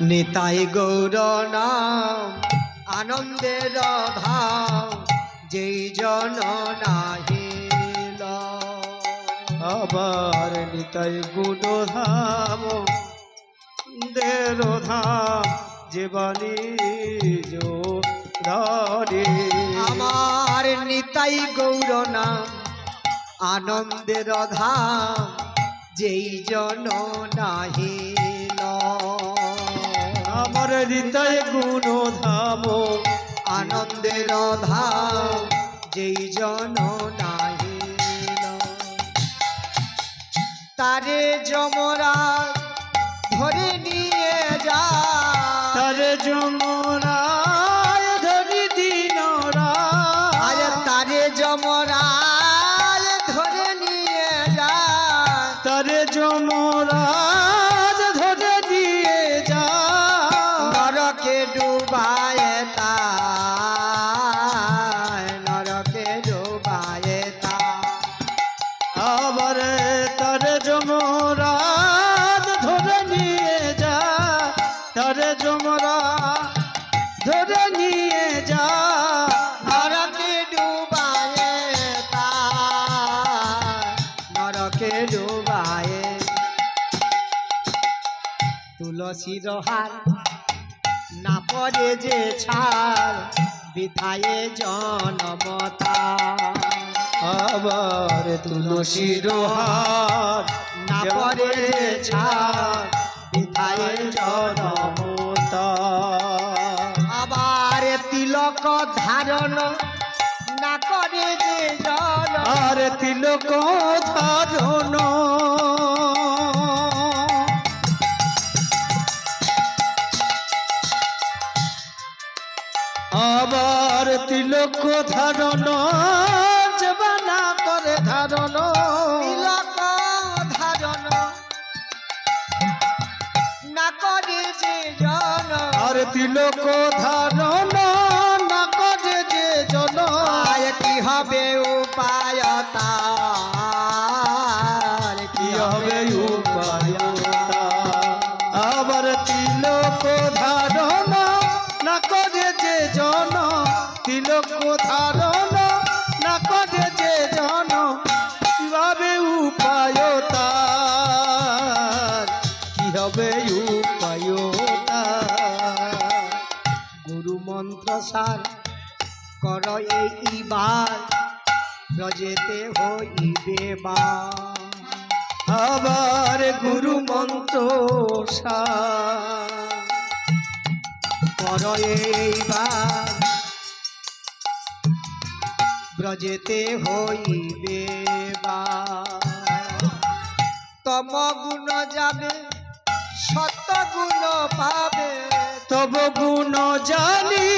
নিতাই গৌর নাম, আনন্দের ধাম যেই জন নাহিল আবার নিতাই গুণ ধাম, দের ধাম যে বাণী আমার নিতাই গৌর নাম, আনন্দের ধাম যেই জন নাহিল আমার হৃদয় গুণ ধাম আনন্দের ধাম যেই জন নাহিল তারে যমরা ধরে নিয়ে যা। তারে যমরায় তারে যমরাজ ধরে দিয়ে যা নরকে ডুবায় তা নরকে ডুবায় তা আবার তারে যমরাজ নরকে ডুবায় তুলসী রহার না পড়ে যে ছাড় বিথায়ে জনমতা। আবার তুলসী রোহার না পড়ে যে ছাড় বিথায়ে জনমতা। আবার তিলক ধারণ না করে যে জন আর তিলক ধারণ তিলক ধারণ না করে যে জন কি হবে উপায় তার। কি হবে উপায় আবার তিলক ধারণ না করে যে জন, তিলক ধারণ না করে যে জন কীভাবে উপায় মন্ত্র সার কর এইবার ব্রজেতে হইবে বা আবার গুরু মন্ত্র কর এইবার ব্রজেতে হইবে বা তম গুণ যাবে সত্য গুণ পাবে। তব গুণ জানি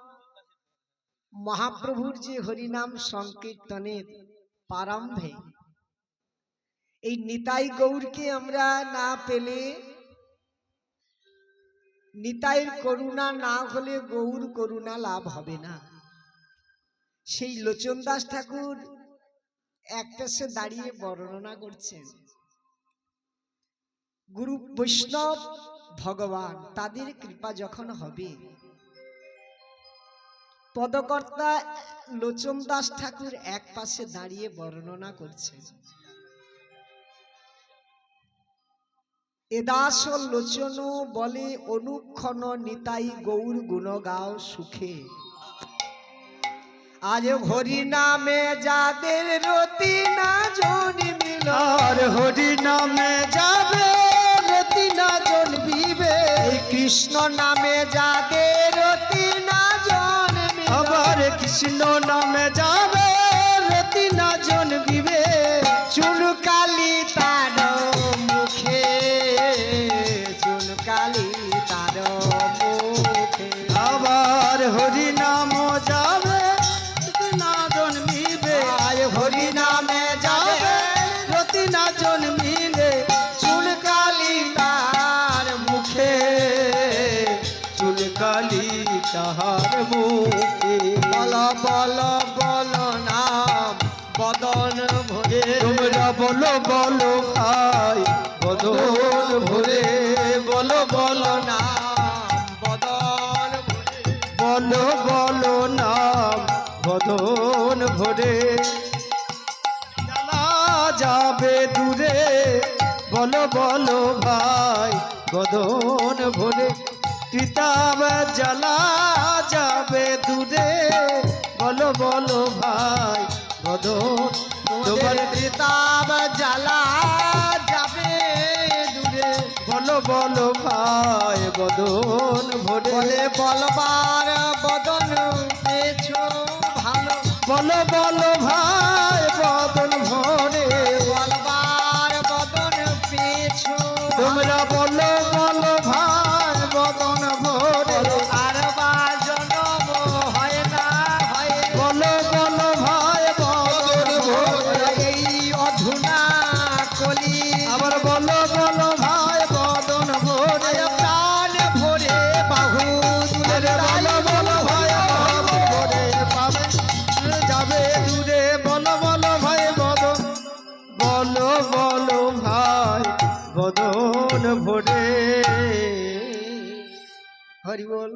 মহাপ্রভুর যে হরিনাম সংকীর্তনের প্রারম্ভে, এই নিতাই গৌরকে আমরা না পেলে, নিতাইয়ের করুণা না হলে গৌর করুণা লাভ হবে না। সেই লোচন দাস ঠাকুর একটা সে দাঁড়িয়ে বর্ণনা করছেন, গুরু বৈষ্ণব ভগবান, তাদের কৃপা যখন হবে পদকর্তা লোচন দাস ঠাকুর এক পাশে দাঁড়িয়ে বর্ণনা করছেন। এদাস লোচন বলে অনুক্ষণ নিতাই গৌর গুণ গাও সুখে। আজ হরি নামে যাদের রতি না জন্মিল আর হরি নামে যাবে রতি না জন্মিবে কৃষ্ণ নামে যাদের কৃষ্ণ নামে যাবে বদন ভরে। তোমরা বলো বলো ভাই বদন ভরে। বলো বলো না নাম বদন ভরে। বলো বলো নাম বদন ভরে। যাবে দূরে। বলো বলো ভাই বদন ভরে। কিতাব জ্বালা যাবে দূরে। বলো বলো ভাই। তোমার কিতাব জ্বালা যাবে দূরে। বলো বলো ভাই বদন ভরে। বলবার বদন পেছো ভালো। বলো বলো ভাই হরি বল?